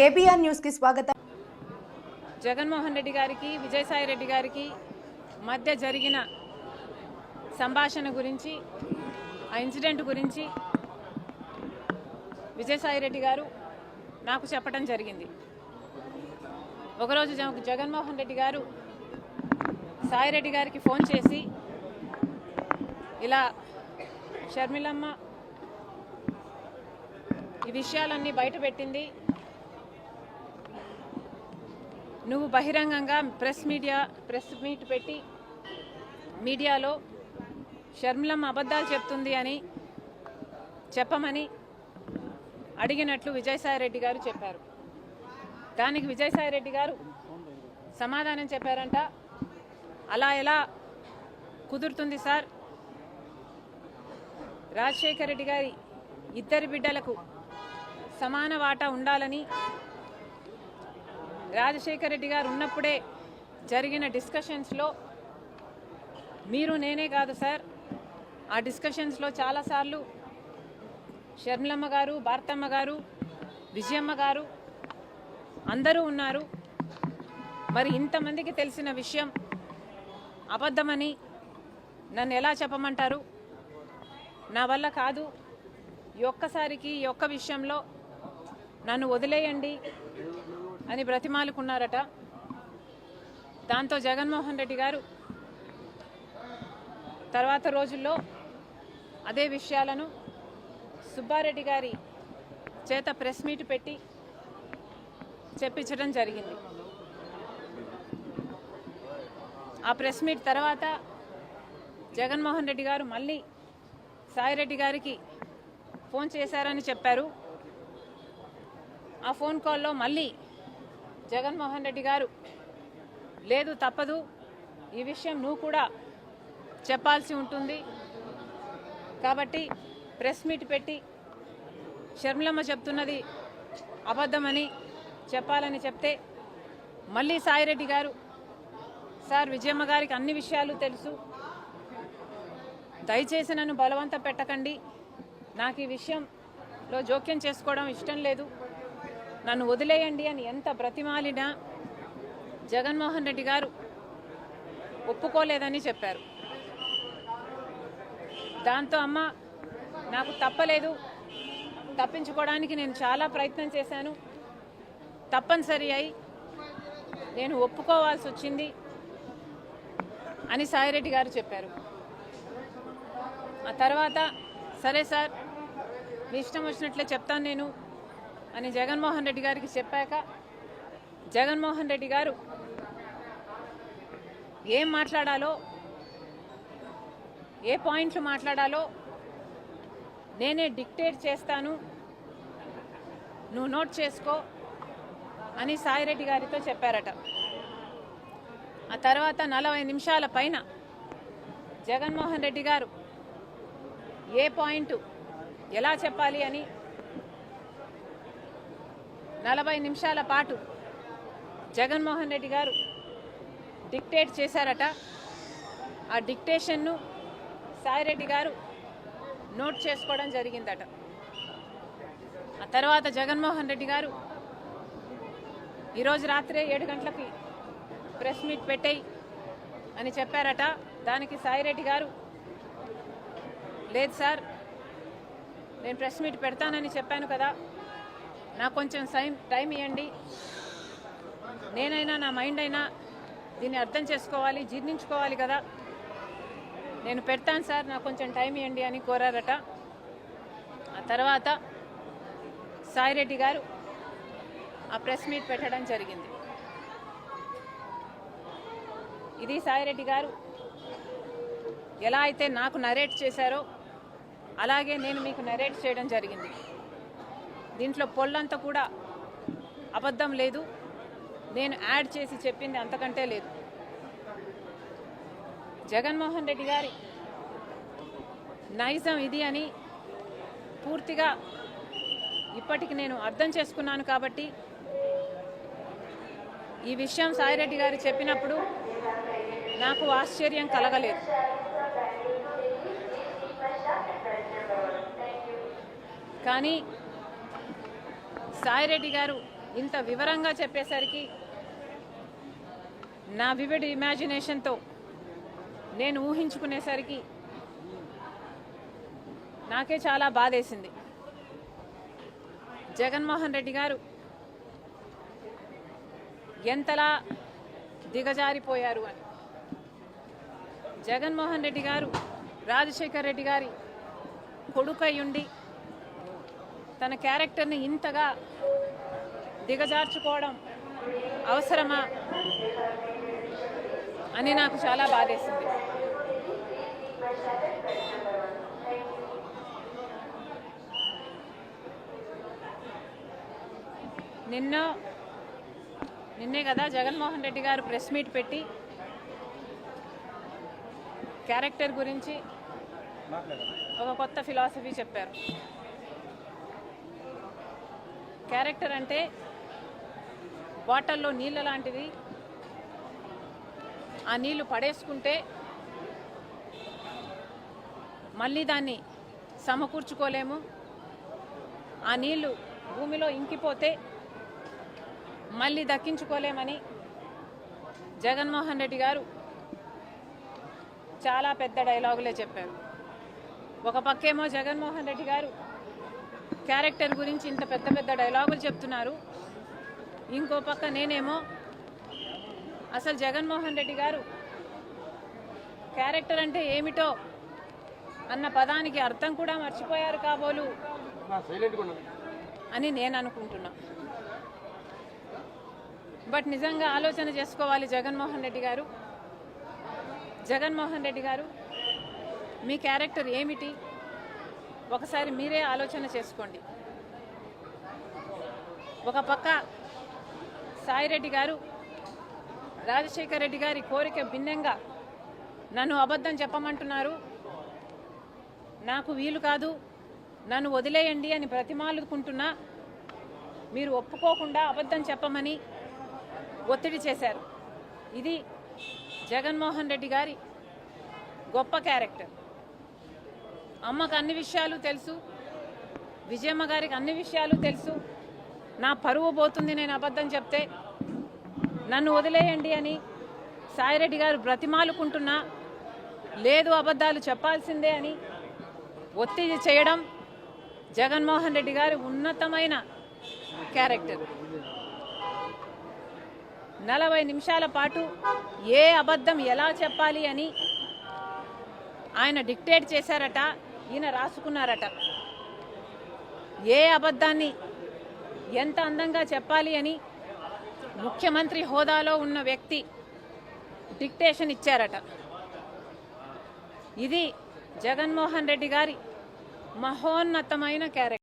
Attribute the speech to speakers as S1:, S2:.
S1: KBR న్యూస్కి స్వాగతం.
S2: జగన్మోహన్ రెడ్డి గారికి విజయసాయి రెడ్డి గారికి మధ్య జరిగిన సంభాషణ గురించి ఆ ఇన్సిడెంట్ గురించి విజయసాయి రెడ్డి గారు నాకు చెప్పడం జరిగింది. ఒకరోజు జగన్మోహన్ రెడ్డి గారు సాయిరెడ్డి గారికి ఫోన్ చేసి ఇలా షర్మిలమ్మ ఈ విషయాలన్నీ బయటపెట్టింది నువ్వు బహిరంగంగా ప్రెస్ మీడియా ప్రెస్ మీట్ పెట్టి మీడియాలో షర్మిలమ్మ అబద్ధాలు చెప్తుంది అని చెప్పమని అడిగినట్లు విజయసాయిరెడ్డి గారు చెప్పారు. దానికి విజయసాయిరెడ్డి గారు సమాధానం చెప్పారంట. అలా ఎలా కుదురుతుంది సార్? రాజశేఖర రెడ్డి గారి ఇద్దరి బిడ్డలకు సమాన వాటా ఉండాలని రాజశేఖర రెడ్డి గారు ఉన్నప్పుడే జరిగిన డిస్కషన్స్లో మీరు నేనే కాదు సార్. ఆ డిస్కషన్స్లో చాలాసార్లు షర్మిలమ్మ గారు భారతమ్మ గారు విజయమ్మ గారు అందరూ ఉన్నారు. మరి ఇంతమందికి తెలిసిన విషయం అబద్ధమని నన్ను ఎలా చెప్పమంటారు? నా వల్ల కాదు. ఈ ఒక్కసారికి ఈ ఒక్క విషయంలో నన్ను వదిలేయండి. అని బ్రతిమాలుకున్నారట. దాంతో జగన్మోహన్ రెడ్డి గారు తర్వాత రోజుల్లో అదే విషయాలను సుబ్బారెడ్డి గారి చేత ప్రెస్ మీట్ పెట్టి చెప్పించడం జరిగింది. ఆ ప్రెస్ మీట్ తర్వాత జగన్మోహన్ రెడ్డి గారు మళ్ళీ సాయిరెడ్డి గారికి ఫోన్ చేశారని చెప్పారు. ఆ ఫోన్ కాల్లో మళ్ళీ జగన్మోహన్ రెడ్డి గారు. లేదు తప్పదు. ఈ విషయం నువ్వు కూడా చెప్పాల్సి ఉంటుంది. కాబట్టి ప్రెస్ మీట్ పెట్టి షర్మిలమ్మ చెప్తున్నది అబద్ధమని చెప్పాలని చెప్తే మళ్ళీ సాయిరెడ్డి గారు సార్ విజయమ్మ గారికి అన్ని విషయాలు తెలుసు. దయచేసి నన్ను బలవంత పెట్టకండి. నాకు ఈ విషయంలో జోక్యం చేసుకోవడం ఇష్టం లేదు. నన్ను వదిలేయండి అని ఎంత బ్రతిమాలినా జగన్మోహన్ రెడ్డి గారు ఒప్పుకోలేదని చెప్పారు. దాంతో అమ్మ నాకు తప్పలేదు. తప్పించుకోవడానికి నేను చాలా ప్రయత్నం చేశాను. తప్పనిసరి అయి నేను ఒప్పుకోవాల్సి వచ్చింది అని సాయిరెడ్డి గారు చెప్పారు. ఆ తర్వాత సరే సార్ మీ ఇష్టం వచ్చినట్లే చెప్తాను నేను. అని జగన్మోహన్ రెడ్డి గారికి చెప్పాక జగన్మోహన్ రెడ్డి గారు ఏం మాట్లాడాలో ఏ పాయింట్లు మాట్లాడాలో నేనే డిక్టేట్ చేస్తాను. నువ్వు నోట్ చేసుకో అని సాయిరెడ్డి గారితో చెప్పారట. ఆ తర్వాత నలభై నిమిషాల పైన జగన్మోహన్ రెడ్డి గారు ఏ పాయింట్ ఎలా చెప్పాలి అని నలభై నిమిషాల పాటు జగన్మోహన్ రెడ్డి గారు డిక్టేట్ చేశారట. ఆ డిక్టేషన్ను సాయిరెడ్డి గారు నోట్ చేసుకోవడం జరిగిందట. ఆ తర్వాత జగన్మోహన్ రెడ్డి గారు ఈరోజు రాత్రే ఏడు గంటలకి ప్రెస్ మీట్ పెట్టేయి అని చెప్పారట. దానికి సాయిరెడ్డి గారు లేదు సార్ నేను ప్రెస్ మీట్ పెడతానని చెప్పాను కదా నాకు కొంచెం టైం టైం ఇవ్వండి నేనైనా నా మైండ్ అయినా దీన్ని అర్థం చేసుకోవాలి జీర్ణించుకోవాలి కదా. నేను పెడతాను సార్ నాకు కొంచెం టైం ఇవ్వండి అని కోరారట. ఆ తర్వాత సాయిరెడ్డి గారు ఆ ప్రెస్ మీట్ పెట్టడం జరిగింది. ఇది సాయిరెడ్డి గారు ఎలా అయితే నాకు నరేట్ చేశారో అలాగే నేను మీకు నరేట్ చేయడం జరిగింది. దీంట్లో పొల్లంతా కూడా అబద్ధం లేదు. నేను యాడ్ చేసి చెప్పింది అంతకంటే లేదు. జగన్మోహన్ రెడ్డి గారి నైజం ఇది అని పూర్తిగా ఇప్పటికి నేను అర్థం చేసుకున్నాను కాబట్టి ఈ విషయం సాయిరెడ్డి గారు చెప్పినప్పుడు నాకు ఆశ్చర్యం కలగలేదు. కానీ సాయిరెడ్డి గారు ఇంత వివరంగా చెప్పేసరికి నా వివిడ్ ఇమాజినేషన్తో నేను ఊహించుకునేసరికి నాకే చాలా బాధేసింది. జగన్మోహన్ రెడ్డి గారు ఎంతలా దిగజారిపోయారు అని. జగన్మోహన్ రెడ్డి గారు రాజశేఖర్ రెడ్డి గారి కొడుకయ్యుండి తన క్యారెక్టర్ని ఇంతగా దిగజార్చుకోవడం అవసరమా అని నాకు చాలా బాధేసింది. నిన్న నిన్నే కదా జగన్మోహన్ రెడ్డి గారు ప్రెస్ మీట్ పెట్టి క్యారెక్టర్ గురించి ఒక కొత్త ఫిలాసఫీ చెప్పారు. క్యారెక్టర్ అంటే బాటల్లో నీళ్ళ లాంటిది. ఆ నీళ్ళు పడేసుకుంటే మళ్ళీ దాన్ని సమకూర్చుకోలేము. ఆ నీళ్ళు భూమిలో ఇంకిపోతే మళ్ళీ దక్కించుకోలేమని జగన్మోహన్ రెడ్డి గారు చాలా పెద్ద డైలాగులే చెప్పారు. ఒక పక్కేమో జగన్మోహన్ రెడ్డి గారు క్యారెక్టర్ గురించి ఇంత పెద్ద పెద్ద డైలాగులు చెప్తున్నారు. ఇంకో పక్క నేనేమో అసలు జగన్మోహన్ రెడ్డి గారు క్యారెక్టర్ అంటే ఏమిటో అన్న పదానికి అర్థం కూడా మర్చిపోయారు కాబోలు అని నేను అనుకుంటున్నా. బట్ నిజంగా ఆలోచన చేసుకోవాలి జగన్మోహన్ రెడ్డి గారు. జగన్మోహన్ రెడ్డి గారు మీ క్యారెక్టర్ ఏమిటి? ఒకసారి మీరే ఆలోచన చేసుకోండి. ఒక పక్క సాయిరెడ్డి గారు రాజశేఖర రెడ్డి గారి కోరిక భిన్నంగా నన్ను అబద్ధం చెప్పమంటున్నారు. నాకు వీలు కాదు నన్ను వదిలేయండి అని బ్రతిమాలుకుంటున్నా. మీరు ఒప్పుకోకుండా అబద్ధం చెప్పమని ఒత్తిడి చేశారు. ఇది జగన్మోహన్ రెడ్డి గారి గొప్ప క్యారెక్టర్. అమ్మకు అన్ని విషయాలు తెలుసు. విజయమ్మ గారికి అన్ని విషయాలు తెలుసు. నా పరువు పోతుంది నేను అబద్ధం చెప్తే నన్ను వదిలేయండి అని సాయిరెడ్డి గారు బ్రతిమాలుకుంటున్నా. లేదు అబద్ధాలు చెప్పాల్సిందే అని ఒత్తిడి చేయడం జగన్మోహన్ రెడ్డి గారి ఉన్నతమైన క్యారెక్టర్. నలభై నిమిషాల పాటు ఏ అబద్ధం ఎలా చెప్పాలి అని ఆయన డిక్టేట్ చేశారట. ఈయన రాసుకున్నారట. ఏ అబద్ధాన్ని ఎంత అందంగా చెప్పాలి అని ముఖ్యమంత్రి హోదాలో ఉన్న వ్యక్తి డిక్టేషన్ ఇచ్చారట. ఇది జగన్మోహన్ రెడ్డి గారి మహోన్నతమైన క్యారెక్టర్.